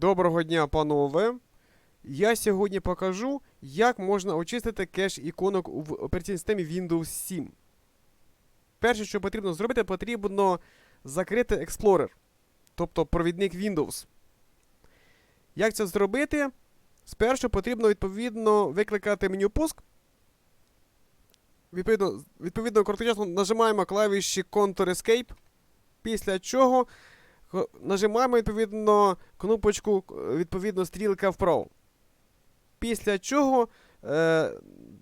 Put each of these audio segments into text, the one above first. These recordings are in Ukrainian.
Доброго дня, панове! Я сьогодні покажу, як можна очистити кеш іконок в операційній системі Windows 7. Перше, що потрібно зробити, потрібно закрити Explorer, тобто провідник Windows. Як це зробити? Спершу потрібно відповідно викликати меню пуск. Відповідно, відповідно короткочасно нажимаємо клавіші Ctrl-Escape, після чого Нажимаємо відповідно кнопочку, е, відповідно, стрілка вправо. Після чого е,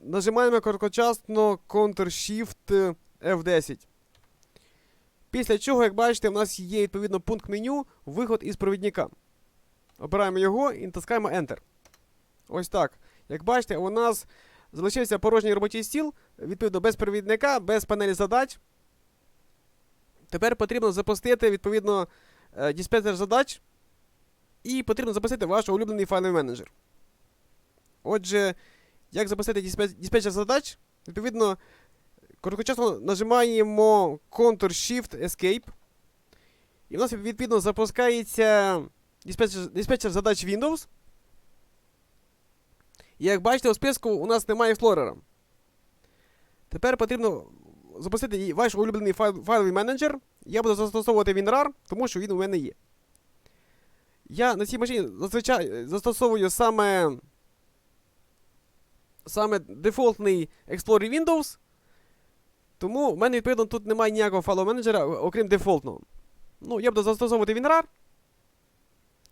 нажимаємо короткочасно Ctrl-Shift F10. Після чого, як бачите, у нас є відповідно пункт меню виход із провідника. Обираємо його і натискаємо Enter. Ось так. Як бачите, у нас залишився порожній робочий стіл, відповідно, без провідника, без панелі задач. Тепер потрібно запустити, відповідно, е, диспетчер задач, і потрібно запустити ваш улюблений файловий менеджер. Отже, як запустити диспетчер задач? Відповідно, короткочасно нажимаємо Ctrl-Shift-Escape. І в нас відповідно запускається диспетчер, диспетчер задач Windows. І як бачите, у списку у нас немає Explorer. Тепер потрібно запустити ваш улюблений файл, файловий менеджер. Я буду застосовувати WinRAR, тому що він у мене є. Я на цій машині зазвичай е, застосовую саме, саме дефолтний Explorer Windows. Тому в мене, відповідно, тут немає ніякого файлового менеджера, окрім дефолтного. Ну, я буду застосовувати WinRAR.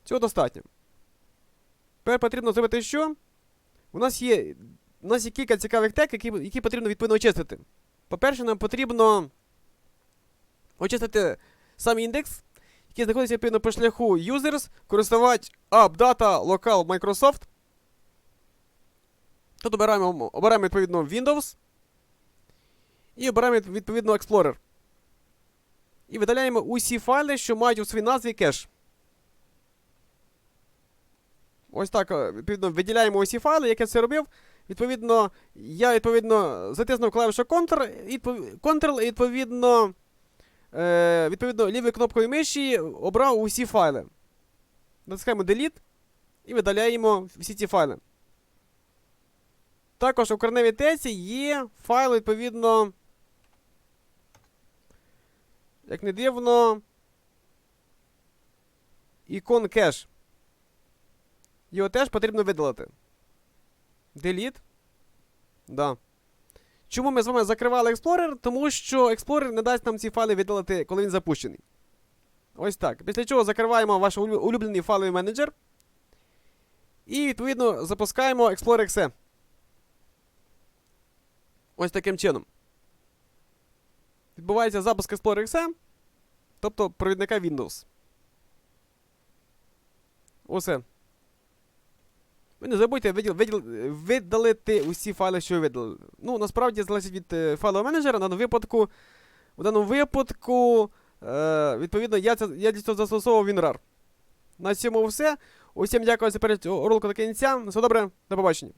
Цього достатньо. Тепер потрібно зробити що? У нас є, у нас є кілька цікавих тег, які, які потрібно відповідно очистити. По-перше, нам потрібно очистити сам індекс, який знаходиться відповідно по шляху users, користувач app data local Microsoft. Тут обираємо, обираємо відповідно Windows. І обираємо відповідно Explorer. І видаляємо усі файли, що мають у своїй назві кеш. Ось так, е, відповідно, виділяємо усі файли, як я це робив. Відповідно, я відповідно затиснув клавішу Ctrl, і Ctrl відповідно, е, відповідно лівою кнопкою миші обрав усі файли. Натискаємо Delete і видаляємо всі ці файли. Також у корневій тесі є файл, відповідно. Як не дивно. Ікон кеш. Його теж потрібно видалити. Delete. Да. Чому ми з вами закривали Explorer? Тому що Explorer не дасть нам ці файли видалити, коли він запущений. Ось так. Після чого закриваємо ваш улюблений файловий менеджер. І, відповідно, запускаємо Explorer XE. Ось таким чином. Відбувається запуск Explorer XE, тобто провідника Windows. Усе. Ви не забудьте виділ, виділ, видалити усі файли, що ви видалили. Ну, насправді залежить від е, файлового менеджера. На випадку, в даному випадку, е, відповідно, я, це, я для цього застосовував WinRAR. На цьому все. Усім дякую за перегляд ролику до кінця. Все добре, до побачення.